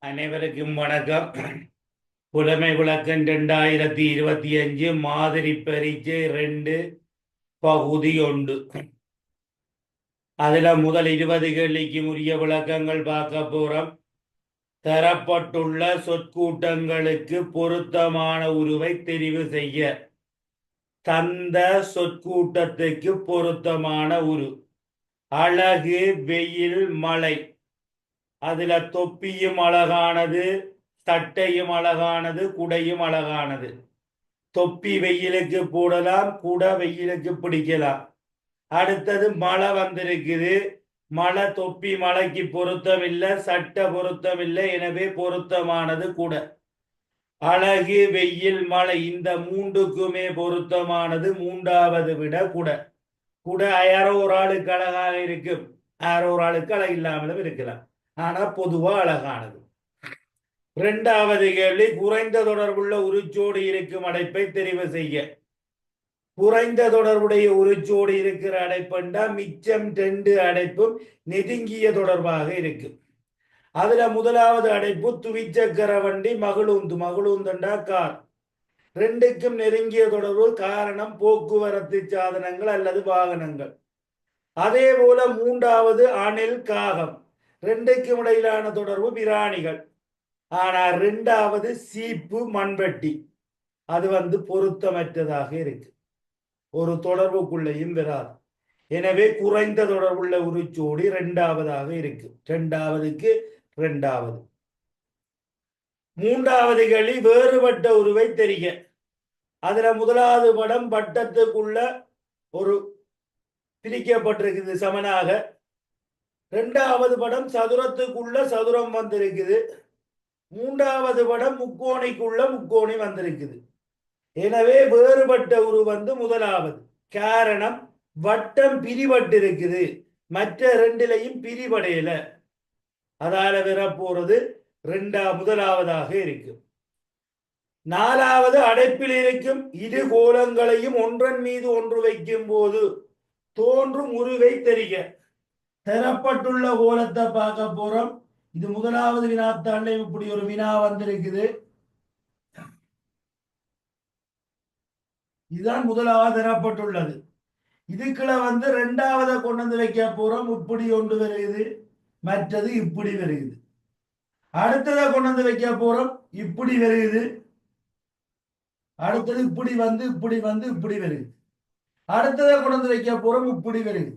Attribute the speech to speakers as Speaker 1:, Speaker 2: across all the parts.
Speaker 1: அனைவருக்கும் வணக்கம். புலமை விளக்கம் ரெண்டாயிரத்தி இருபத்தி அஞ்சு மாதிரி பரீட்சை ரெண்டு பகுதி ஒன்று. அதில் முதல் இருபது கேள்விக்கு உரிய விளக்கங்கள் பார்க்க போகிறோம் தரப்பட்டுள்ள சொற்கூட்டங்களுக்கு பொருத்தமான உருவை தெரிவு செய்ய. தந்த சொற்கூட்டத்துக்கு பொருத்தமான உரு. அழகு வெயில் மழை. அதுல தொப்பியும் அழகானது சட்டையும் அழகானது குடையும் அழகானது. தொப்பி வெயிலுக்கு போடலாம் குடை வெயிலுக்கு பிடிக்கலாம். அடுத்தது மழை வந்திருக்குது. மழை தொப்பி மழைக்கு பொருத்தம் இல்லை சட்டை பொருத்தம் இல்லை எனவே பொருத்தமானது கூட. அழகு வெயில் மழை இந்த மூன்றுக்குமே பொருத்தமானது மூன்றாவது விட கூட. கூட யாரோ ஒரு ஆளுக்கு அழகாக இருக்கும். யாரோ ஒரு ஆளுக்கு அழகு இல்லாமலும் இருக்கலாம். ஆனா பொதுவா அழகானது. இரண்டாவது கேள்வி குறைந்த தொடர்புள்ள உரிச்சோடு இருக்கும் அடைப்பை தெரிவு செய்ய. குறைந்த தொடர்புடைய உரிச்சோடு இருக்கிற அடைப்புண்டா மிச்சம் ரெண்டு அடைப்பும் நெருங்கிய தொடர்பாக இருக்கு அதுல முதலாவது அடைப்பு துவிச்சக்கர வண்டி மகளுந்து. மகளுந்துண்டா கார். ரெண்டுக்கும் நெருங்கிய தொடர்பு காரணம் போக்குவரத்து சாதனங்கள் அல்லது வாகனங்கள். அதே போல மூன்றாவது அணில் காகம். ரெண்டுக்கும் இடையிலான தொடர்பு பிராணிகள். ஆனா ரெண்டாவது சீப்பு மண்வெட்டி. அது வந்து பொருத்தமற்றதாக இருக்கு. ஒரு தொடர்புக்குள்ளேயும் வராது. எனவே குறைந்த தொடர்புள்ள உரிச்சோடி ரெண்டாவதாக இருக்கு. ரெண்டாவதுக்கு ரெண்டாவது. மூன்றாவது களி வேறுபட்ட உருவை தெரிய அதுல முதலாவது படம் பட்டத்துக்குள்ள ஒரு பிரிக்கப்பட்டிருக்குது சமனாக. ரெண்டாவது படம் சதுரத்துக்குள்ள சதுரம் வந்திருக்குது. மூன்றாவது படம் முக்கோணிக்குள்ள முக்கோணி வந்திருக்குது. எனவே வேறுபட்ட உரு வந்து முதலாவது. காரணம் வட்டம் பிரிபட்டிருக்குது. மற்ற ரெண்டுலையும் பிரிபடையல. அதால வரப்போறது ரெண்டா முதலாவதாக இருக்கும் நாலாவது அடைப்பில் இருக்கும். இரு கோலங்களையும் ஒன்றன் மீது ஒன்று வைக்கும் போது தோன்றும் உருவை தெரிய தரப்பட்டுள்ள கோலத்தை பார்க்க போறோம். இது முதலாவது வினாத்தாண்ட இப்படி ஒரு வினா வந்திருக்குது. இதுதான் முதலாவது தரப்பட்டுள்ளது இதுக்குள்ள வந்து ரெண்டாவதை கொண்டு வந்து வைக்க போறோம். இப்படி ஒன்று வருகுது மற்றது இப்படி வருகுது அடுத்ததை கொண்டு வந்து வைக்க போறோம். இப்படி வருகுது அடுத்தது இப்படி வந்து இப்படி வந்து இப்படி வருகுது அடுத்ததை கொண்டு வந்து வைக்க போறோம். இப்படி வருகுது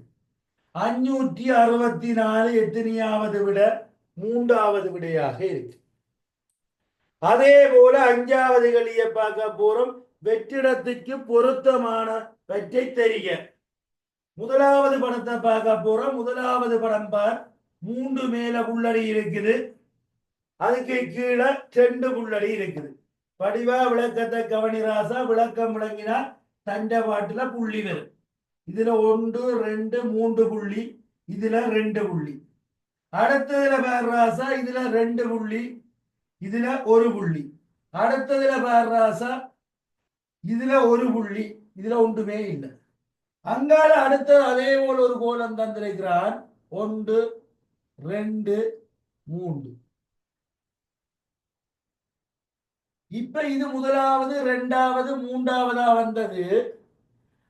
Speaker 1: அஞ்சூற்றி அறுபத்தி நாலு எத்தனையாவது விட மூன்றாவது விடையாக இருக்கு. அதே போல அஞ்சாவது களிய பார்க்க போறோம். வெற்றிடத்துக்கு பொருத்தமான வெற்றை தெரிய முதலாவது படத்தை பார்க்க போறோம். முதலாவது படம் பார் மூன்று மேல புள்ளடி இருக்குது. அதுக்கு கீழே ரெண்டு புள்ளடி இருக்குது. படிவா விளக்கத்தை கவனிராசா விளக்கம் விளங்கினா தண்ட பாட்டுல புள்ளி வரும். இதுல ஒன்று ரெண்டு மூன்று புள்ளி இதுல ரெண்டு புள்ளி. அடுத்ததுல பேர்ராசா இதுல ரெண்டு புள்ளி இதுல ஒரு புள்ளி. அடுத்ததுல பேர்ராசா இதுல ஒரு புள்ளி இதுல ஒன்றுமே இல்லை. அங்கால அடுத்த அதே போல ஒரு கோலம் தந்திருக்கிறான். ஒன்று ரெண்டு மூன்று. இப்ப இது முதலாவது ரெண்டாவது மூன்றாவதா வந்தது.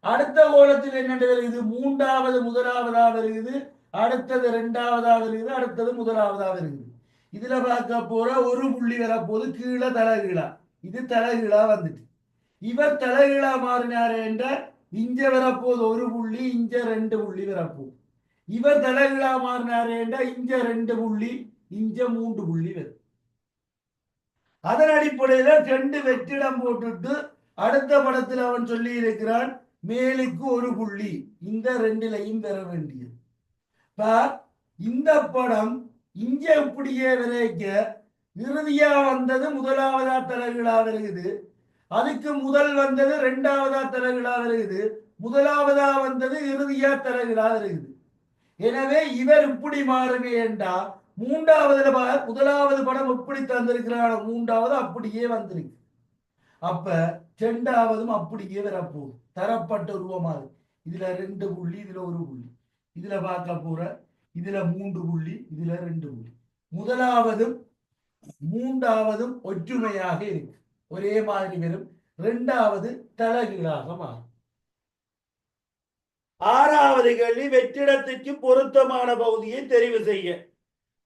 Speaker 1: அடுத்த கோலத்தில் என்ன வருகிறது மூன்றாவது முதலாவதா வருகிறது அடுத்தது ரெண்டாவதா வருகிறது அடுத்தது முதலாவதா வருகிறது இதுல பார்க்க போற ஒரு புள்ளி வரப்போது கீழே தலகீழா. இது தலகீழா வந்துட்டு. இவர் தலகீழா மாறினாரு என்ற இங்க வரப்போது ஒரு புள்ளி இங்க ரெண்டு புள்ளி வரப்போகுது. இவர் தலகீழா மாறினாரு என்ற இங்க ரெண்டு புள்ளி இங்க மூன்று புள்ளி வரும். அதன் அடிப்படையில ரெண்டு வெற்றிடம் போட்டுட்டு அடுத்த படத்தில் அவன் சொல்லி இருக்கிறான் மேலுக்கு ஒரு புள்ளி. இந்த ரெண்டுலையும் பெற வேண்டியது. இப்ப இந்த படம் இங்க இப்படியே விளைக்க இறுதியா வந்தது முதலாவதா தலைகளா வருகுது அதுக்கு முதல் வந்தது ரெண்டாவதா தலைகளா வருகுது முதலாவதா வந்தது இறுதியா தலைகளா வருகுது எனவே இவர் இப்படி மாறுங்க என்றா மூன்றாவதுல முதலாவது படம் எப்படி தந்திருக்கிறான மூன்றாவது அப்படியே வந்திருக்கு. அப்ப ரெண்டாவதும் அப்படியே வரப்போகுது. தரப்பட்ட உருவமாகுது இதுல ரெண்டு புள்ளி இதுல ஒரு புள்ளி. இதுல பார்க்க போற இதுல மூன்று புள்ளி இதுல ரெண்டு புள்ளி. முதலாவதும் மூன்றாவதும் ஒற்றுமையாக இருக்கு. ஒரே மாதிரி வரும் இரண்டாவது தலைகீழாக மாறும். ஆறாவது கேள்வி வெற்றிடத்துக்கு பொருத்தமான பகுதியை தெரிவு செய்ய.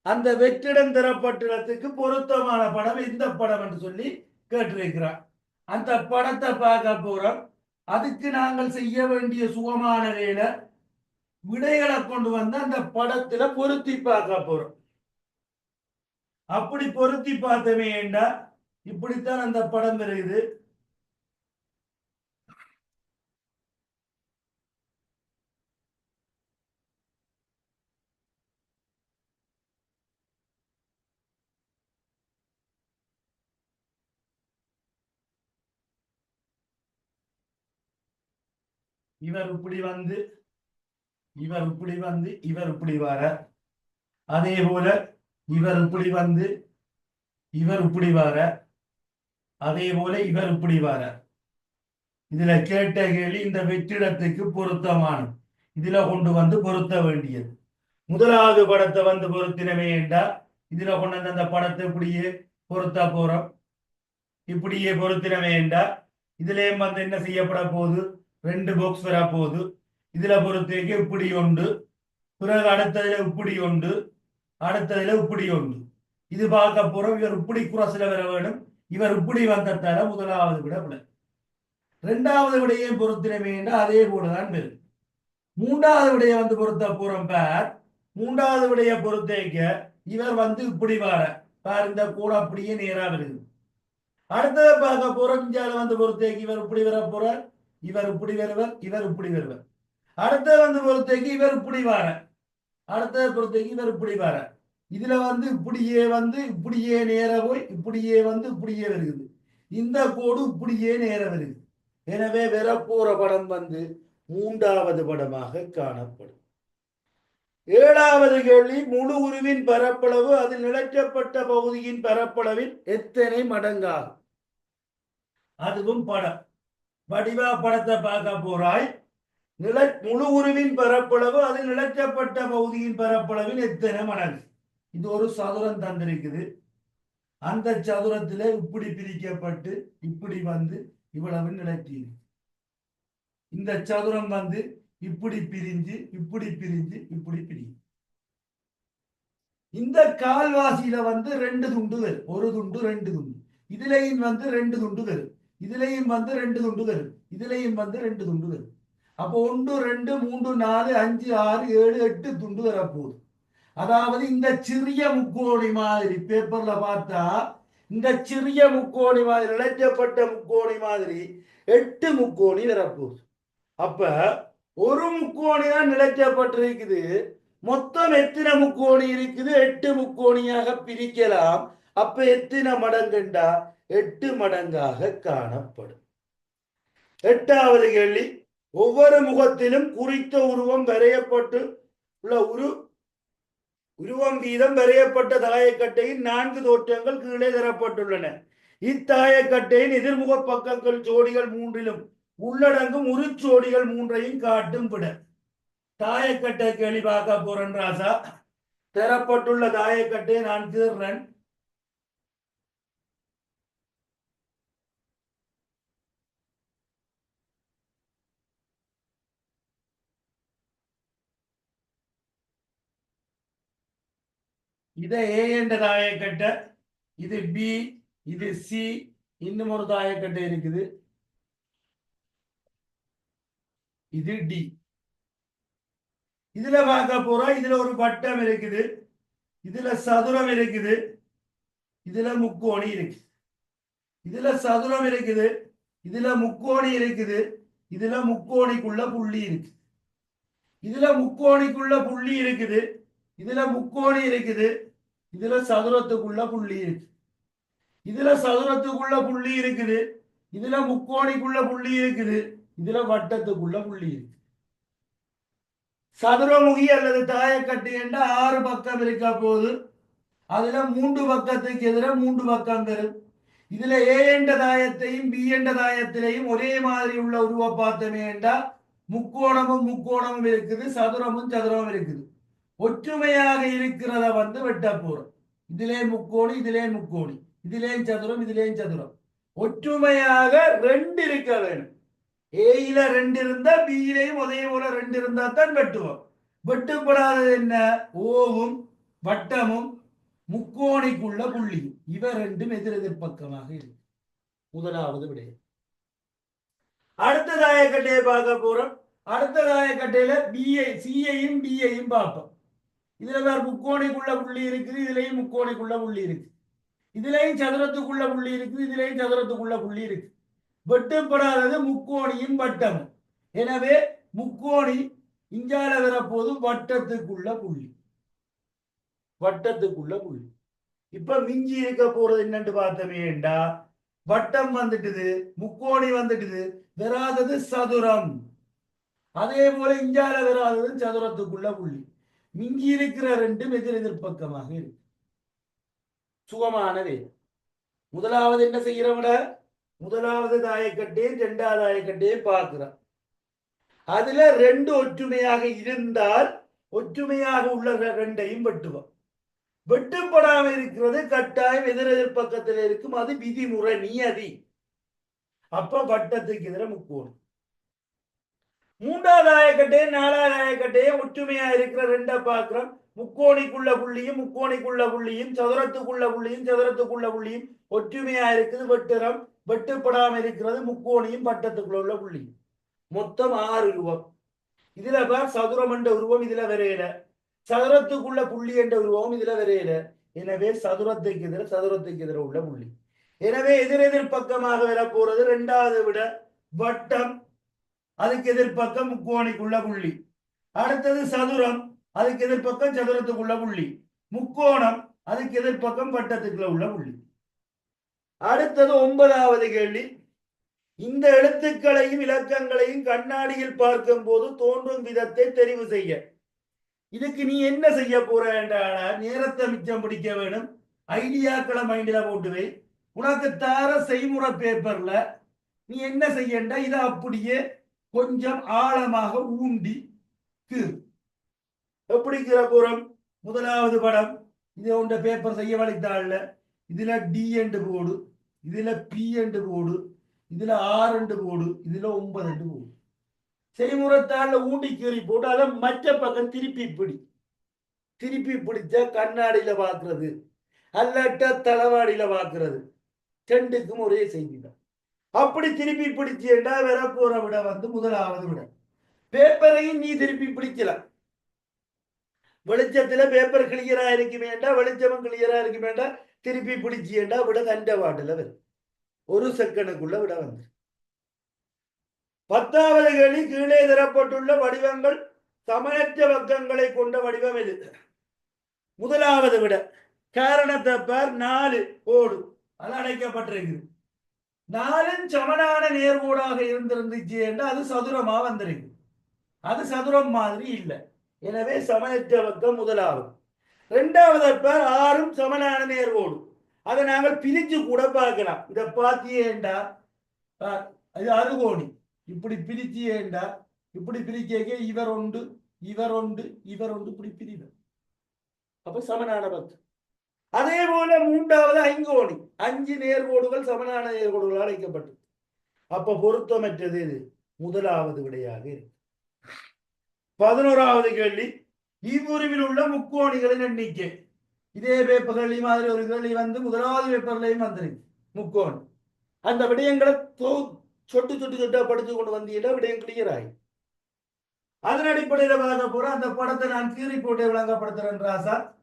Speaker 1: அந்த வெற்றிடம் தரப்பட்டிடத்துக்கு பொருத்தமான படம் இந்த படம் என்று சொல்லி கேட்டிருக்கிறார். அந்த படத்தை பார்க்க போறோம். அதுக்கு நாங்கள் செய்ய வேண்டிய சுகமான வேலை விடைகளை கொண்டு வந்து அந்த படத்துல பொருத்தி பார்க்க போறோம். அப்படி பொருத்தி பார்த்தமே ஏண்டா? இப்படித்தான் அந்த படம் வருது. இவர் இப்படி வந்து இவர் இப்படி வந்து இவர் இப்படி வர. அதே போல இவர் இப்படி வந்து இவர் இப்படி வர. அதே போல இவர் இப்படி வர. இதுல கேட்ட கேள்வி இந்த வெற்றிடத்துக்கு பொருத்தமானது. இதுல கொண்டு வந்து பொருத்த வேண்டியது. முதலாவது படத்தை வந்து பொருத்தினவே என்றா இதுல கொண்டு வந்து அந்த படத்தை இப்படியே பொருத்த போறோம். இப்படியே பொருத்தினவே என்றா இதுலயும் வந்து என்ன செய்யப்பட போகுது? ரெண்டு பாக்ஸ் வர போகுது இதுல பொறுத்தேக்கு இப்படி உண்டு. பிறகு அடுத்ததுல இப்படி ஒன்று அடுத்ததுல இப்படி உண்டு. இது பார்க்க போறோம். இவர் இப்படி குரசில் வர வேணும் இவர் இப்படி வந்ததால முதலாவது விட விட. ரெண்டாவது விடையை பொருத்தினமே என்றால் அதே போலதான் வரும். மூன்றாவது விடைய வந்து பொருத்த போறோம் பார். மூன்றாவது விடைய பொறுத்தேக்க இவர் வந்து இப்படி வர. பார் இந்த கூட அப்படியே நேரா வருது. அடுத்ததை பார்க்க போறோம். இந்தியாவில் வந்து பொறுத்தேக்கு இவர் இப்படி வர போறார். இவர் இப்படி வருவர் இவர் இப்படி வருவர். அடுத்த வந்து பொறுத்தேக்கு இவர் இப்படி வார. அடுத்த பொறுத்தேக்கு இவர் இப்படி வார. இதுல வந்து இப்படியே வந்து இப்படியே நேர போய் இப்படியே வந்து இப்படியே வருகிறது. இந்த கோடு இப்படியே நேர வருகிறது. எனவே வரப்போற படம் வந்து மூன்றாவது படமாக காணப்படும். ஏழாவது கேள்வி முழு உருவின் பரப்பளவு அதில் நிலைக்கப்பட்ட பகுதியின் பரப்பளவில் எத்தனை மடங்காகும்? அதுவும் படம். வடிவா படத்தை பார்க்க போறாய். நில முழு உருவின் பரப்பளவு அது நிலச்சப்பட்ட பகுதியின் பரப்பளவின் எத்தனை மடங்கு? இது ஒரு சதுரம் தந்திருக்குது. அந்த சதுரத்துல இப்படி பிரிக்கப்பட்டு இப்படி வந்து இவ்வளவு நிலத்தீர் இந்த சதுரம் வந்து இப்படி பிரிஞ்சு இப்படி பிரிஞ்சு இப்படி பிரியும். இந்த கால்வாசியில வந்து ரெண்டு துண்டு வரும் ஒரு துண்டு ரெண்டு துண்டு. இதுலையும் வந்து ரெண்டு துண்டு வரும் இதுலயும் வந்து ரெண்டு துண்டு வரும் இதுலயும் வந்து ரெண்டு துண்டு வரும் அப்போ ஒன்று ரெண்டு மூன்று நாலு அஞ்சு ஆறு ஏழு எட்டு துண்டு வரப்போகுது அதாவது இந்த சிறிய முக்கோணி மாதிரி பேப்பர்ல பார்த்தா இந்த சிறிய முக்கோணி மாதிரி இழைக்கப்பட்ட முக்கோணி மாதிரி எட்டு முக்கோணி வரப்போகுது அப்ப ஒரு முக்கோணி தான் நிலைக்கப்பட்டிருக்குது. மொத்தம் எத்தனை முக்கோணி இருக்குது? எட்டு முக்கோணியாக பிரிக்கலாம். அப்ப எத்தனை மடங்குண்டா? எட்டு மடங்காக காணப்படும். எட்டாவது கேள்வி ஒவ்வொரு முகத்திலும் குறித்த உருவம் வரையப்பட்டு உள்ள உரு உருவம் வீதம் வரையப்பட்ட தாயக்கட்டையின் நான்கு தோற்றங்கள் கீழே தரப்பட்டுள்ளன. இத்தாயக்கட்டையின் எதிர்முக பக்கங்கள் ஜோடிகள் மூன்றிலும் உள்ளடங்கும் உரு ஜோடிகள் மூன்றையும் காட்டும் விட தாயக்கட்டை கேள்வி பார்க்க போறன் ராசா. தரப்பட்டுள்ள தாயக்கட்டை நான் தீர்றேன் இதை ஏ என்ற தாயக்கட்டை இது பி இது சி இன்னும் ஒரு தாயக்கட்டை இருக்குது. இது டி இதுல பார்க்க போறோம் இதுல ஒரு வட்டம் இருக்குது. இதுல சதுரம் இருக்குது. இதுல முக்கோணி இருக்கு இதுல சதுரம் இருக்குது. இதுல முக்கோணி இருக்குது. இதுல முக்கோணிக்குள்ள புள்ளி இருக்கு இதுல முக்கோணிக்குள்ள புள்ளி இருக்குது. இதுல முக்கோணி இருக்குது. இதுல சதுரத்துக்குள்ள புள்ளி இருக்கு. இதுல சதுரத்துக்குள்ள புள்ளி இருக்குது. இதுல முக்கோணிக்குள்ள புள்ளி இருக்குது. இதுல வட்டத்துக்குள்ள புள்ளி இருக்கு. சதுரமுகி அல்லது தாயக்கட்டு என்ற ஆறு பக்கம் இருக்க போது? அதுல மூன்று பக்கத்துக்கு எதிர மூன்று பக்கம் பெறும் இதுல ஏ என்ற தாயத்தையும் பி என்ற தாயத்திலையும் ஒரே மாதிரி உள்ள உருவ பார்த்தமே என்றா முக்கோணமும் முக்கோணமும் இருக்குது சதுரமும் சதுரமும் இருக்குது. ஒற்றுமையாக இருக்கிறத வந்து வெட்ட போறோம். இதிலே முக்கோணி இதிலே முக்கோணி. இதிலே சதுரம் இதிலே சதுரம். ஒற்றுமையாக ரெண்டு இருக்க வேணும். ஏயில ரெண்டு இருந்தா பியிலையும் அதே போல ரெண்டு இருந்தா தான் வெட்டுவோம். வெட்டுப்படாதது என்ன? ஓவும் வட்டமும் முக்கோணிக்குள்ள புள்ளியும். இவ ரெண்டும் எதிர் எதிர்பக்கமாக இருக்கு. முதலாவது விடை. அடுத்ததாய கட்டையை பார்க்க போறோம். அடுத்ததாய கட்டையில பிஏ சிஐயும் பிஏயும் பார்ப்போம். இதுல வேற முக்கோணிக்குள்ள புள்ளி இருக்குது இதுலயும் முக்கோணிக்குள்ள புள்ளி இருக்கு. இதுலயும் சதுரத்துக்குள்ள புள்ளி இருக்குது இதுலயும் சதுரத்துக்குள்ள புள்ளி இருக்கு. வெட்டப்படாதது முக்கோணியும் வட்டம். எனவே முக்கோணி இஞ்சால வரப்போதும் வட்டத்துக்குள்ள புள்ளி. வட்டத்துக்குள்ள புள்ளி. இப்ப மிஞ்சி இருக்க போறது என்னன்னு பார்த்தமேண்டா வட்டம் வந்துட்டுது முக்கோணி வந்துட்டுது வராதது சதுரம். அதே போல இஞ்சால வராதது சதுரத்துக்குள்ள புள்ளி. மிஞ்சி இருக்கிற ரெண்டும் எதிர் எதிர் பக்கமாக இருக்கு. சுகமானது. முதலாவது என்ன செய்யறவட முதலாவது தாயக்கட்டையும் ரெண்டாவது தாயக்கட்டையும் பார்க்கிறான் அதுல ரெண்டு ஒற்றுமையாக இருந்தால் ஒற்றுமையாக உள்ள ரெண்டையும் வெட்டுவோம் வெட்டுப்படாமல் இருக்கிறது கட்டாயம் எதிரெதிர் பக்கத்தில் இருக்கும். அது விதிமுறை நியதி. அப்ப வட்டத்துக்கு எதிர முக்கோணம். மூன்றாவது ஆயக்கட்டையும் நாலாவது ஆயக்கட்டையும் ஒற்றுமையா இருக்கிற ரெண்ட பாக்குறோம் முக்கோணிக்குள்ள புள்ளியும் முக்கோணிக்குள்ள புள்ளியும் சதுரத்துக்குள்ள புள்ளியும் சதுரத்துக்குள்ள புள்ளியும் ஒற்றுமையா இருக்குது வெட்டுறம். வெட்டுப்படாம இருக்கிறது முக்கோணியும் பட்டத்துக்குள்ள உள்ள புள்ளியும். மொத்தம் ஆறு உருவம் இதுல பார் சதுரம் என்ற உருவம் இதுல வரையில. சதுரத்துக்குள்ள புள்ளி என்ற உருவம் இதுல வரையில. எனவே சதுரத்துக்கு எதிர சதுரத்துக்கு எதிர உள்ள புள்ளி. எனவே எதிரெதிர் பக்கமாக வர போறது ரெண்டாவது விட வட்டம். அதுக்கு எதிர்ப்பக்கம் முக்கோணிக்குள்ள புள்ளி. அடுத்தது சதுரம் அதுக்கு எதிர்ப்பக்கம் சதுரத்துக்குள்ள புள்ளி. முக்கோணம் அதுக்கு எதிர்ப்பக்கம் வட்டத்துக்குள்ள உள்ள புள்ளி. அடுத்தது ஒன்பதாவது கேள்வி. இந்த எழுத்துக்களையும் இலக்கங்களையும் கண்ணாடியில் பார்க்கும் போது தோன்றும் விதத்தை தெரிவு செய்ய. இதுக்கு நீ என்ன செய்ய போறேன்டாடா நேரத்தை மிச்சம் பிடிக்க வேணும். ஐடியாக்களை மைண்டில் போட்டு வை உனக்கு தார செய்முறை பேப்பர்ல நீ என்ன செய்யண்டா? இதை அப்படியே கொஞ்சம் ஆழமாக ஊண்டி கீறு எப்படி கீற முதலாவது படம். இது உண்ட பேப்பர் செய்ய வழித்தாள்ல இதுல டி என்று போடு இதுல பி என்று போடு இதுல ஆறு என்று போடு இதுல ஒன்பது என்று போடு செய்முறைத்தாள்ல ஊண்டி கீறி போட்டு அதை மற்ற பக்கம் திருப்பி பிடி. திருப்பி பிடிச்சா கண்ணாடியில பாக்குறது. அல்லாட்ட தளவாடியில பாக்குறது. ரெண்டுக்கும் ஒரே செய்தி தான். அப்படி திருப்பி பிடிச்சேண்டா வரப்போற விட வந்து முதலாவது விட. பேப்பரையும் நீ திருப்பி பிடிக்கலாம் வெளிச்சத்துல பேப்பர் கிளியரா இருக்குமேண்டா வெளிச்சமும் கிளியரா இருக்குமேண்டா திருப்பி பிடிச்சியேண்டா விட தண்ட வாட்டில் வரும் ஒரு செகண்டுக்குள்ள விட வந்து. பத்தாவது கேள்வி கீழே தரப்பட்டுள்ள வடிவங்கள் சமனற்ற பக்கங்களை கொண்ட வடிவம் இது முதலாவது விட. காரணத்தை பார் நாலு கோடு அது அடைக்கப்பட்டிருக்கு நாலும் சமனான நேர்கோடாக இருந்திருந்துச்சு என்று அது சதுரமா வந்திருக்கு. அது சதுரம் மாதிரி இல்லை. எனவே சமயற்ற பக்கம் முதலாவது. ரெண்டாவது பேர் ஆறும் சமனான நேர்கோடு. அதை நாங்கள் பிரிச்சு கூட பார்க்கலாம். இதை பார்த்தியேண்டா ஆ, இது அறுகோணி இப்படி பிரிச்சியேண்டா இப்படி பிரிக்க இவர் ஒன்று இவர் ஒன்று இவர் ஒன்று இப்படி பிரிவு அப்ப சமனான பக்கம். அதே போல மூன்றாவது ஐங்கோணி. அஞ்சு நேர்கோடுகள் சமனான நேர்கோடுகளால் அழைக்கப்பட்டது அப்ப பொருத்தமற்றது இது முதலாவது விடையாக இருக்கு. பதினோராவது கேள்வி. இவ்வுருவில் உள்ள முக்கோணிகளின் எண்ணிக்கை. இதே பேப்பர்லையும் மாதிரி ஒரு கேள்வி வந்து முதலாவது பேப்பர்லையும் வந்திருக்கு. முக்கோணி. அந்த விடயங்களை தொ- சொட்டு சொட்டு சொட்டா படிச்சு கொண்டு வந்தீங்கன்னா விடயம் கிளியர் ஆகி. அதன் அடிப்படையில் பார்க்க போற அந்த படத்தை நான் கீறி போட்டு விளங்கப்படுத்துறேன் ராசா.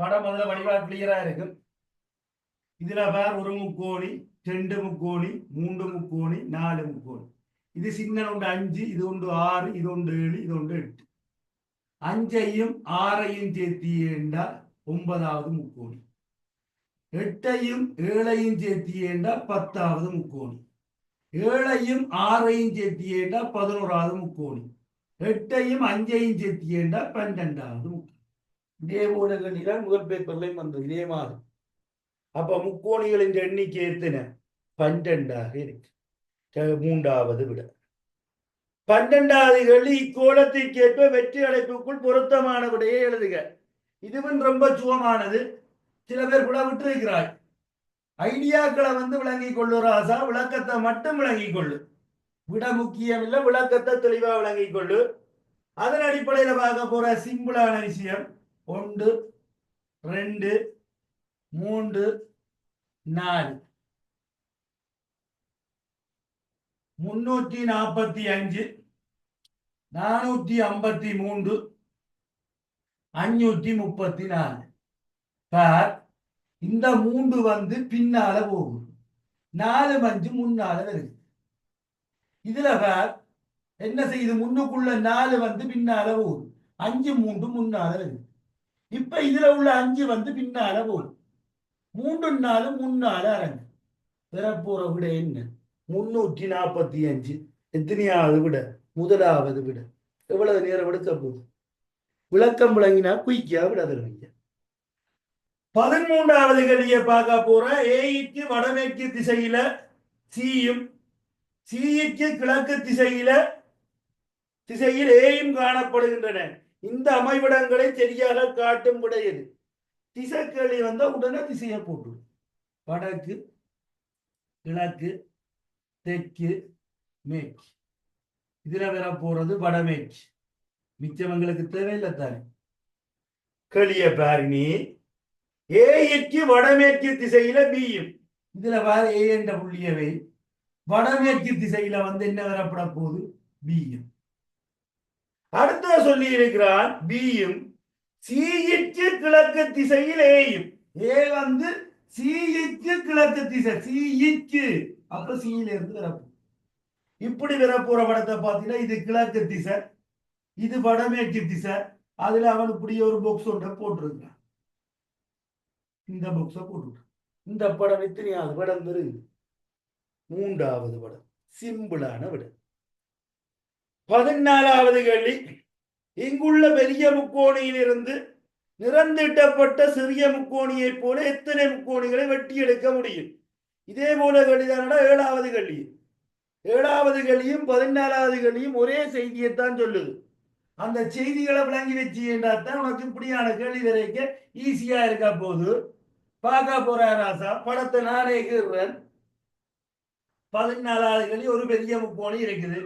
Speaker 1: படம் முதல்ல வடிவா கிளியரா இருக்கும் இதுல பார் ஒரு முக்கோணி ரெண்டு முக்கோணி மூன்று முக்கோணி நாலு முக்கோணி. இது சின்ன உண்டு அஞ்சு இது உண்டு ஆறு இது உண்டு ஏழு இது உண்டு எட்டு. அஞ்சையும் ஆறையும் சேர்த்தியேண்டா ஒன்பதாவது முக்கோணி. எட்டையும் ஏழையும் சேர்த்தியேண்டா பத்தாவது முக்கோணி. ஏழையும் ஆறையும் சேர்த்தியேண்டா பதினோராவது முக்கோணி. எட்டையும் அஞ்சையும் சேர்த்தியேண்டா பன்னெண்டாவது இதே போல கணிதான் முதல் பேப்பர்லையும் வந்தது இதே மாதிரி. அப்ப முக்கோணிகளின் எண்ணிக்கை எத்தனை? பன்னெண்டாக இருக்கு. மூன்றாவது விட. பன்னெண்டாவது கேள்வி இக்கோலத்திற்கேற்ப வெற்றி அடைப்புக்குள் பொருத்தமான விடையை எழுதுக. இதுவும் ரொம்ப சுகமானது. சில பேர் கூட விட்டிருக்கிறாய். ஐடியாக்களை வந்து விளங்கி கொள்ளும் ராசா விளக்கத்தை மட்டும் விளங்கி கொள்ளு. விட முக்கியம் இல்லை விளக்கத்தை தெளிவாக விளங்கி கொள்ளு. அதன் அடிப்படையில் பார்க்க போற சிம்பிளான விஷயம் ஒன்று ரெண்டு மூன்று நாலு. முன்னூற்றி நாற்பத்தி அஞ்சு நானூற்றி ஐம்பத்தி மூன்று அஞ்சூற்றி முப்பத்தி நாலு. பார் இந்த மூன்று வந்து பின்னால போகும். நாலு அஞ்சு முன்னால வருது. இதுல பார் என்ன செய்யுது முன்னுக்குள்ள நாலு வந்து பின்னால போகுது அஞ்சு மூன்று முன்னால வருது. இப்ப இதுல உள்ள அஞ்சு வந்து பின்னால போகும் மூன்று நாலு முன்னால அரங்கு. பெறப்போற விட என்ன? முன்னூற்றி நாற்பத்தி அஞ்சு. எத்தனையாவது விட? முதலாவது விட. எவ்வளவு நேரம் எடுக்க போகுது? விளக்கம் விளங்கினா குயிக்கா விட தருவீங்க பதிமூன்றாவது கடியை பார்க்க போற ஏய்க்கு வடமேற்கு திசையில சியும் சிக்கு கிழக்கு திசையில திசையில் ஏயும் காணப்படுகின்றன. இந்த அமைவிடங்களை சரியாக காட்டும் விடையது திசைக்களி வந்தால் உடனே திசையை போட்டு வடக்கு கிழக்கு தெற்கு மேற்கு. இதில் வர போறது வடமேற்கு. மிச்சவங்களுக்கு தேவையில்லை தானே? களிய பாரிணி ஏக்கு வடமேற்கு திசையில பியும். இதுல வேற ஏ என்ற புள்ளியவை வடமேற்கு திசையில வந்து என்ன வரப்பட போகுது? பியும். அடுத்த சொல்லி இருக்கிறான் பியும் சியிற்கு கிழக்கு திசையில் ஏயும் ஏ வந்து சியிற்கு கிழக்கு திசை சியிற்கு. அப்ப சீயில இருந்து விரப்பு. இப்படி விரப்புற படத்தை பார்த்தீங்கன்னா இது கிழக்கு திசை இது வடமேற்கு திசை. அதுல அவன் இப்படி ஒரு பொக்ஸ் ஒன்றை போட்டிருக்கான் இந்த பாக்ஸை போட்டுருக்கான் இந்த படம் எத்தனையாவது படம் இருக்குது மூன்றாவது படம் சிம்பிளான விடம் பதினாலாவது கேள்வி. இங்குள்ள பெரிய முக்கோணியிலிருந்து நிறந்திட்டப்பட்ட சிறிய முக்கோணியைப் போல எத்தனை முக்கோணிகளை வெட்டி எடுக்க முடியும்? இதே போல கல்விதானடா ஏழாவது கல்வி ஏழாவது கல்வியும் பதினாலாவது கல்வியும் ஒரே செய்தியைத்தான் சொல்லுது. அந்த செய்திகளை விளங்கி வச்சுட்டா தான் உனக்கு இப்படியான கேள்வி வரைக்க ஈஸியா இருக்கா போது? பார்க்க போற ராசா படத்தை நானே கீறுறேன் பதினாலாவது கல்வி ஒரு பெரிய முக்கோணி இருக்குது.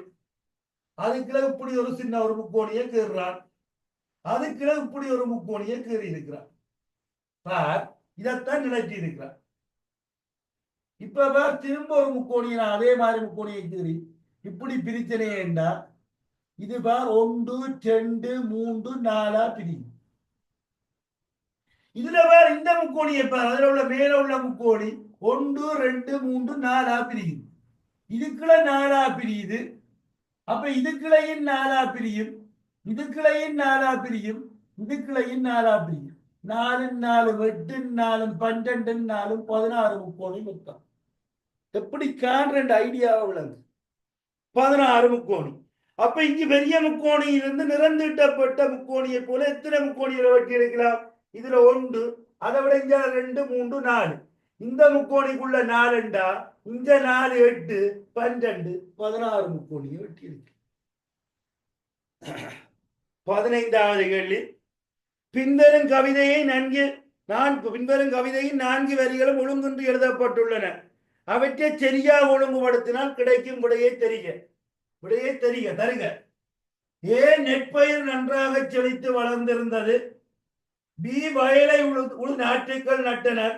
Speaker 1: அதுக்குள்ள இப்படி ஒரு சின்ன ஒரு முக்கோணியை கீறுறான். அதுக்குள்ள இப்படி ஒரு முக்கோணியை கீறி இருக்கிறான் பார் இதைத்தான் நிலைச்சி இருக்கிறான் இப்ப பார் திரும்ப ஒரு முக்கோணியை நான் அதே மாதிரி முக்கோணியை கீறி இப்படி பிரிச்சனையேண்டா இது பார் ஒன்று ரெண்டு மூன்று நாலா பிரியும். இதுல வேற இந்த முக்கோணியை பார் அதுல உள்ள மேல உள்ள முக்கோணி ஒன்று ரெண்டு மூன்று நாலா பிரியும். இதுக்குள்ள நாலா பிரியுது. அப்ப இது கிளையின் நாலா பிரியும் இது கிளையின் நாலா பிரியும் இது கிளையின் நாலா பிரியும். நாலு நாலு எட்டு நாலும் பன்னெண்டு நாலும் பதினாறு முக்கோணி மொத்தம். எப்படி காண்ற ஐடியாவை விளங்கு? பதினாறு முக்கோணி. அப்ப இங்க பெரிய முக்கோணியிலிருந்து நிறந்திட்டப்பட்ட முக்கோணியை போல எத்தனை முக்கோணிகளை வெட்டி எடுக்கலாம் இதுல ஒன்று அதை விட இங்க ரெண்டு மூன்று நாலு. இந்த முக்கோணிக்குள்ள நாலுண்டா? இந்த நாலு எட்டு பன்னெண்டு பதினாறு முக்கோணியும் வெட்டி இருக்கு பதினைந்தாவது கேள்வி. பின்வரும் கவிதையை நன்கு நான் பின்வரும் கவிதையின் நான்கு வரிகளும் ஒழுங்கின்றி எழுதப்பட்டுள்ளன. அவற்றை சரியாக ஒழுங்குபடுத்தினால் கிடைக்கும் விடையை தெரிக. விடையை தெரிக தருக. ஏன் நெற்பயிர் நன்றாக செழித்து வளர்ந்திருந்தது? பி வயலை உழு உழு நாற்றுக்கள் நட்டனர்.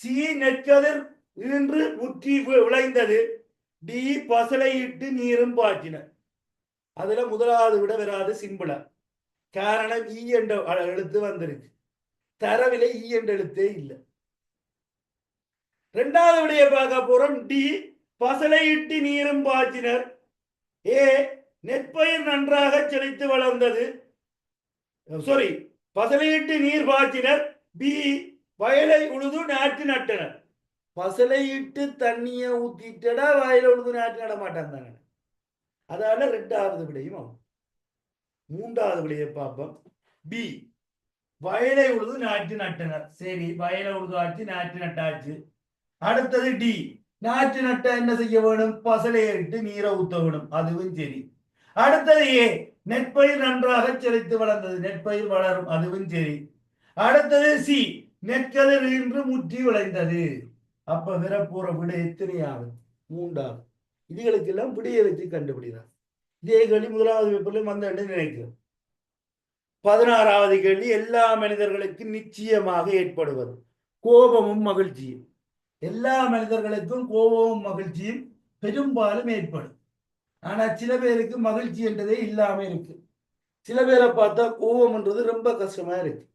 Speaker 1: சி நெற்கதிர் இன்று முற்றி விளைந்தது. டி பசலையிட்டு நீரும் பாய்ச்சினர் அதுல முதலாவது விட வராது சிம்பிளா. காரணம் ஈ என்ற எழுத்து வந்திருக்கு. தரவில ஈ என்ற எழுத்தே இல்லை. ரெண்டாவது விடைய பார்க்க போறோம். டி பசலையிட்டு நீரும் பாய்ச்சினர். ஏ நெற்பயிர் நன்றாக செழித்து வளர்ந்தது. சாரி பசலையிட்டு நீர் பாய்ச்சினர். பி வயலை உழுது நாட்டு நட்டனர். பசலையிட்டு தண்ணிய ஊத்திட்டடா வயலை உழுது நாட்டு நட மாட்டான் தானே அதால ரெண்டாவது விடையும் ஆகும். மூன்றாவது விடையை பார்ப்போம். பி வயலை உழுது நாற்று நட்டனர். சரி வயலை உழுது ஆச்சு நாற்று நட்டாச்சு. அடுத்தது டி நாற்று நட்டா என்ன செய்ய வேணும்? பசலையை இட்டு நீரை ஊத்த வேணும். அதுவும் சரி. அடுத்தது ஏ நெற்பயிர் நன்றாக செழித்து வளர்ந்தது. நெற்பயிர் வளரும். அதுவும் சரி. அடுத்தது சி நெற்கதிர் இன்று முற்றி விளைந்தது. அப்ப வரப்போற விட எத்தனையாவது? மூன்றாவது. இதுகளுக்கெல்லாம் விடிய வச்சு கண்டுபிடிதான். இதே கேள்வி முதலாவது பேப்பர்ல வந்த நினைக்கிறோம் பதினாறாவது கேள்வி எல்லா மனிதர்களுக்கும் நிச்சயமாக ஏற்படுவது. கோபமும் மகிழ்ச்சியும். எல்லா மனிதர்களுக்கும் கோபமும் மகிழ்ச்சியும் பெரும்பாலும் ஏற்படும். ஆனா சில பேருக்கு மகிழ்ச்சி என்றதே இல்லாம இருக்கு. சில பேரை பார்த்தா கோபம்ன்றது ரொம்ப கஷ்டமா இருக்கு.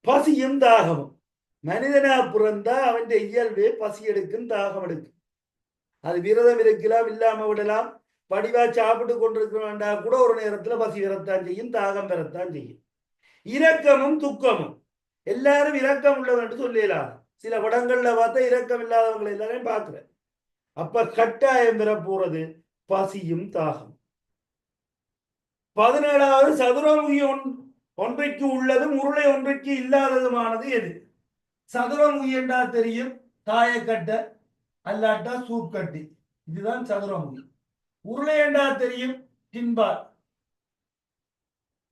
Speaker 1: பசியும் தாகமும் மனிதனா பிறந்தா அவன் இயல்பே பசி எடுக்கும் தாகம் எடுக்கும். அது விரதம் இருக்கலாம் இல்லாம விடலாம். படிவா சாப்பிட்டு கொண்டிருக்க வேண்டாம் கூட ஒரு நேரத்துல பசி வரத்தான் செய்யும் தாகம் பெறத்தான் செய்யும். இரக்கமும் துக்கமும். எல்லாரும் இரக்கம் உள்ளவன் என்று சொல்லலாம் சில படங்கள்ல பார்த்தா இரக்கம் இல்லாதவங்களை எல்லாரையும் பார்க்கிறேன். அப்ப கட்டாயம் பெற போறது பசியும் தாகம். பதினேழாவது சதுரமுகி ஒன் ஒன்றைக்கு உள்ளதும் உருளை ஒன்றைக்கு இல்லாததுமானது எது? சதுரம் என்றா தெரியும் தாயக்கட்ட அல்லாட்டா சூப் கட்டி. இதுதான் சதுரமுகி உருளை என்றா தெரியும் டின்பார்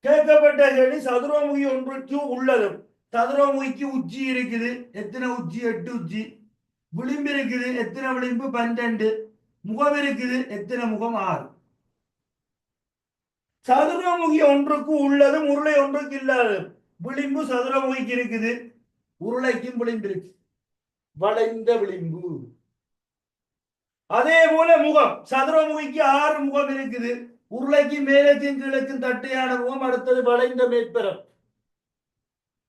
Speaker 1: கேட்கப்பட்ட கேள்வி சதுரமுகி ஒன்றுக்கு உள்ளதும். சதுரமுகிக்கு உச்சி இருக்குது எத்தனை உச்சி? எட்டு உச்சி. விளிம்பு இருக்குது எத்தனை விளிம்பு? பன்னெண்டு முகம் இருக்குது எத்தனை முகம்? ஆறு. சதுரமுகி ஒன்றுக்கு உள்ளதும் உருளை ஒன்றுக்கு இல்லாது விளிம்பு சதுரமுகிக்கு இருக்குது உருளைக்கும் விளிம்பு இருக்கு வளைந்த விளிம்பு. அதே போல முகம் சதுரமுகிக்கு ஆறு முகம் இருக்குது. உருளைக்கு மேலக்கும் கிழக்கும் தட்டையான முகம் அடுத்தது வளைந்த மேற்பரம்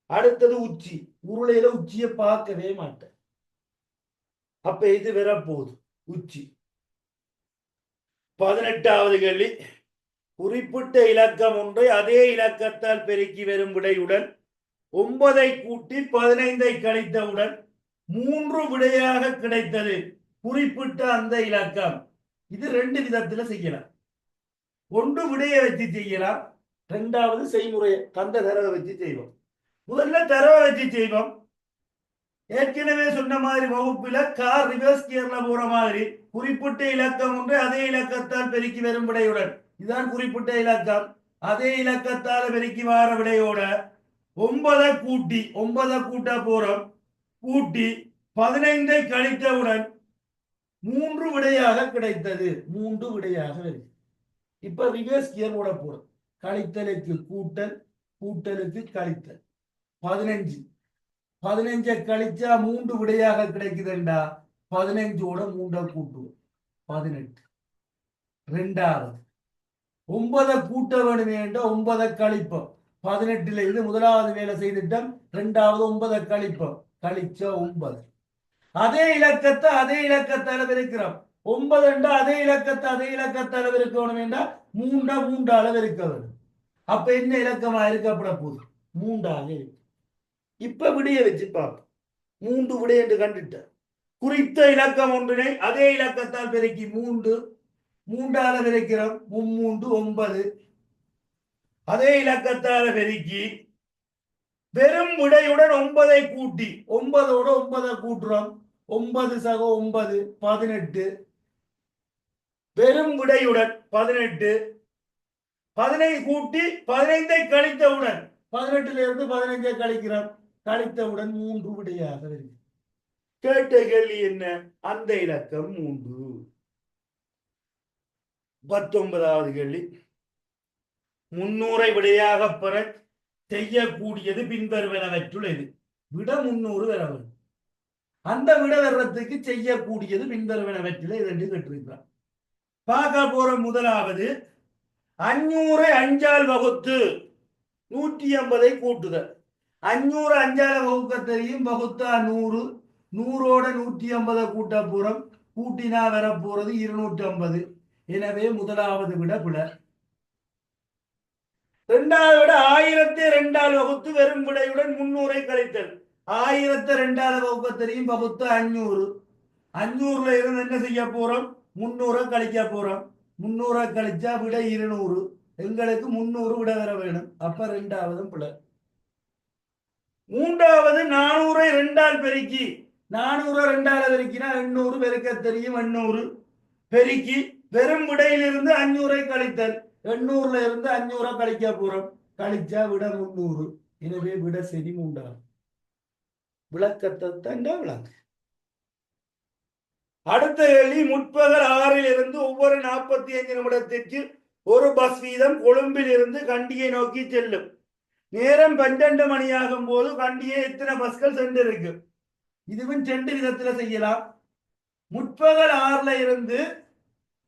Speaker 1: அடுத்தது உச்சி. உருளையில உச்சியை பார்க்கவே மாட்டேன். அப்ப இது வரப்போகுது? உச்சி. பதினெட்டாவது கேள்வி. குறிப்பிட்ட இலக்கம் ஒன்றை அதே இலக்கத்தால் பெருக்கி வரும் விடையுடன் ஒன்பதை கூட்டி பதினைந்தை கழித்தவுடன் மூன்று விடையாக கிடைத்தது. குறிப்பிட்ட அந்த இலக்கம். இது ரெண்டு விதத்துல செய்யலாம். ஒன்று விடையை வச்சு செய்யலாம். ரெண்டாவது செய்முறையை தந்த தரவை வச்சு செய்வோம். முதல்ல தரவை வச்சு செய்வோம். ஏற்கனவே சொன்ன மாதிரி வகுப்புல கார் ரிவர்ஸ் கியர்ல போற மாதிரி குறிப்பிட்ட இலக்கம் ஒன்று அதே இலக்கத்தால் பெருக்கி வரும் விடையுடன். இதுதான் குறிப்பிட்ட இலக்கம். அதே இலக்கத்தால் பெருக்கி வார விடையோட ஒன்பதை கூட்டி ஒன்பதை கூட்ட போறோம். கூட்டி பதினைந்தை கழித்தவுடன் மூன்று விடையாக கிடைத்தது. மூன்று விடையாக வருது இப்ப ரிவர்ஸ் கியர் ஓட போறோம். கழித்தலுக்கு கூட்டல் கூட்டலுக்கு கழித்தல். பதினஞ்சு. பதினஞ்சை கழிச்சா மூன்று விடையாக கிடைக்குதுண்டா. பதினஞ்சோட மூன்றை கூட்டுவோம். பதினெட்டு. ரெண்டாவது. ஒன்பதை கூட்ட வேண்டும் ஒன்பதை கழிப்போம். பதினெட்டுல இருந்து முதலாவது வேலை செய்துட்டோம் ரெண்டாவது ஒன்பதை கழிப்போம். கழிச்ச ஒன்பது. அதே இலக்கத்தை அதே இலக்கத்தை அளவு இருக்கிறோம் ஒன்பது என்றா அதே இலக்கத்தை அதே இலக்கத்தை அளவு இருக்கணும் பெருக்கணும் மூன்றா மூன்று அளவு இருக்க வேண்டும். அப்ப என்ன இலக்கமா இருக்கப்பட போகுது? மூன்றாக இருக்கு. இப்ப விடிய வச்சு பார்ப்போம். மூன்று விடை என்று கண்டுட்ட குறித்த இலக்கம் ஒன்றினை அதே இலக்கத்தால் பெருக்கி மூன்று. மூன்றால பெருக்கிறோம். மும்மூன்று ஒன்பது. அதே இலக்கத்தால பெருக்கி வெறும் விடையுடன் ஒன்பதை கூட்டி ஒன்பதோட ஒன்பதை கூட்டுறோம். ஒன்பது சக ஒன்பது பதினெட்டு. வெறும் விடையுடன் பதினெட்டு. பதினை கூட்டி பதினைந்தை கழித்தவுடன் பதினெட்டுல இருந்து பதினைஞ்சை கழிக்கிறோம். கழித்தவுடன் மூன்று விடையாக வருகிறது. கேட்ட கேள்வி என்ன? அந்த இலக்கம் மூன்று. பத்தொன்பதாவது கேள்வி. முன்னூறை விடையாக பெற செய்யக்கூடியது பின்வருவனவற்றுள் எது? விட முன்னூறு வர வேண்டும். அந்த விட வர்றதுக்கு செய்யக்கூடியது பின்வருவனவற்றில் இது ரெண்டு கேட்டிருக்கிறான் பார்க்க போற முதலாவது அஞ்சூரை அஞ்சால் வகுத்து நூற்றி ஐம்பதை கூட்டுதல். அஞ்சூறு அஞ்சால வகுக்க தெரியும் வகுத்தா நூறு நூறோட நூற்றி ஐம்பதை கூட்ட போறோம் கூட்டினா வர போறது இருநூற்றி ஐம்பது எனவே முதலாவது விட பிளர் ரெண்டாவது விட ஆயிரத்தை ரெண்டால் வகுத்து வெறும் விடையுடன் முன்னூரை கழித்தல். ஆயிரத்தை ரெண்டாவது வகுப்பு தெரியும் வகுத்து அஞ்சூறு. அஞ்சூறுல இருந்து என்ன செய்ய போறோம்? முன்னூறை கழிக்க போறோம். முன்னூறை கழிச்சா விட இருநூறு. எங்களுக்கு முன்னூறு விட வர வேணும். அப்ப ரெண்டாவதும் பிள்ளை மூன்றாவது நானூறை ரெண்டால் பெருக்கி. நானூறு ரெண்டால பெருக்கினா எண்ணூறு பெருக்க தெரியும் எண்ணூறு. பெருக்கி வெறும் விடையிலிருந்து அஞ்சூரை கழித்தல். எண்ணூறுல இருந்து அஞ்சூறா கழிக்க போறோம். கழிச்சா விட முன்னூறு. எனவே விட சரி மூன்றாம் விளக்கத்தை தண்டா விளக்கு. அடுத்த கேள்வி முற்பகல் ஆறில் இருந்து ஒவ்வொரு நாற்பத்தி அஞ்சு நிமிடத்திற்கு ஒரு பஸ் வீதம் கொழும்பில் இருந்து கண்டியை நோக்கி செல்லும். நேரம் பன்னெண்டு மணியாகும் போது கண்டியை எத்தனை பஸ்கள் சென்றிருக்கு? இதுவும் ரெண்டு விதத்துல செய்யலாம். முற்பகல் ஆறுல இருந்து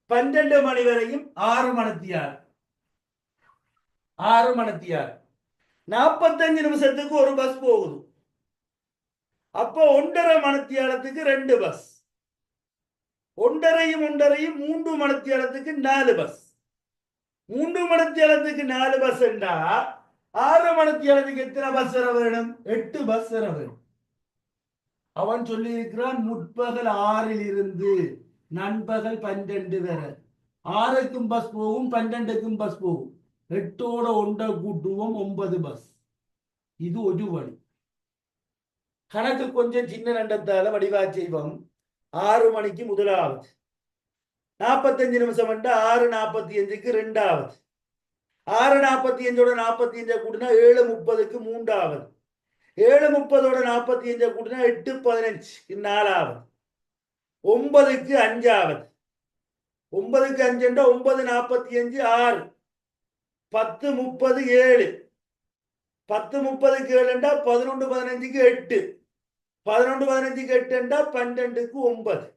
Speaker 1: பன்னெண்டு மணி வரையும் ஆறு மணத்தியார். ஆறு மணத்தியார். நாற்பத்தஞ்சு நிமிஷத்துக்கு ஒரு பஸ் போகுது. அப்போ ஒன்றரை மணத்தியாலத்துக்கு ரெண்டு பஸ் ஒன்றரையும் ஒன்றரையும் மூன்று மணத்தியாலத்துக்கு நாலு பஸ் மூன்று மணத்தியாலத்துக்கு நாலு பஸ் என்றா ஆறு மணத்தியாலத்துக்கு எத்தனை பஸ் வர வேணும்? எட்டு பஸ் வர வேணும். அவன் சொல்லி இருக்கிறான் முற்பகல் ஆறில் இருந்து நண்பகல் பன்னிரண்டு வரை. ஆறுக்கும் பஸ் போகும் பன்னெண்டுக்கும் பஸ் போகும். எட்டோட ஒன்ற கூட்டுவோம் ஒன்பது பஸ் இது ஒரு வழி கணக்கு கொஞ்சம் சின்ன நண்டத்தால வடிவா செய்வோம் ஆறு மணிக்கு முதலாவது நாற்பத்தஞ்சு நிமிஷம் வந்து ஆறு நாற்பத்தி அஞ்சுக்கு ரெண்டாவது ஆறு நாற்பத்தி அஞ்சோட நாற்பத்தி அஞ்சை கூட்டினா ஏழு முப்பதுக்கு மூன்றாவது ஏழு முப்பதோட நாற்பத்தி அஞ்சை கூட்டினா எட்டு பதினஞ்சு நாலாவது ஒன்பதுக்கு அஞ்சாவது ஒன்பதுக்கு அஞ்சுண்டா ஒன்பது நாற்பத்தி அஞ்சு ஆறு பத்து முப்பது ஏழு. பத்து முப்பதுக்கு ஏழுண்டா பதினொன்று பதினஞ்சுக்கு எட்டு. பதினொன்று பதினஞ்சுக்கு எட்டுண்டா பன்னெண்டுக்கு ஒன்பது.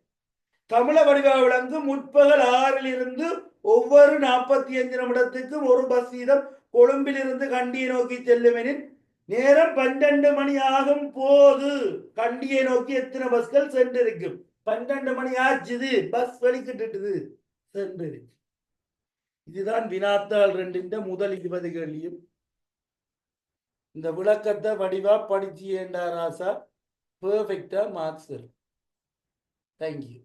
Speaker 1: தமிழ வடிவா விளங்கு முற்பகல் ஆறில் இருந்து ஒவ்வொரு நாற்பத்தி அஞ்சு நிமிடத்துக்கும் ஒரு பஸ் வீதம் கொழும்பிலிருந்து கண்டியை நோக்கி செல்லுமெனின் நேரம் பன்னெண்டு மணி ஆகும் போது கண்டியை நோக்கி எத்தனை பஸ்கள் சென்றிருக்கும்? பன்னெண்டு மணி ஆச்சுது. பஸ் வெளிக்கிட்டுது சென்றிருக்கு. இதுதான் வினாத்தாள் ரெண்டின் முதல் இருபது கேள்வியும். இந்த விளக்கத்தை வடிவா படிச்சு ஏண்டா ராசா? பெர்ஃபெக்டா மார்க்ஸ் தேங்க்யூ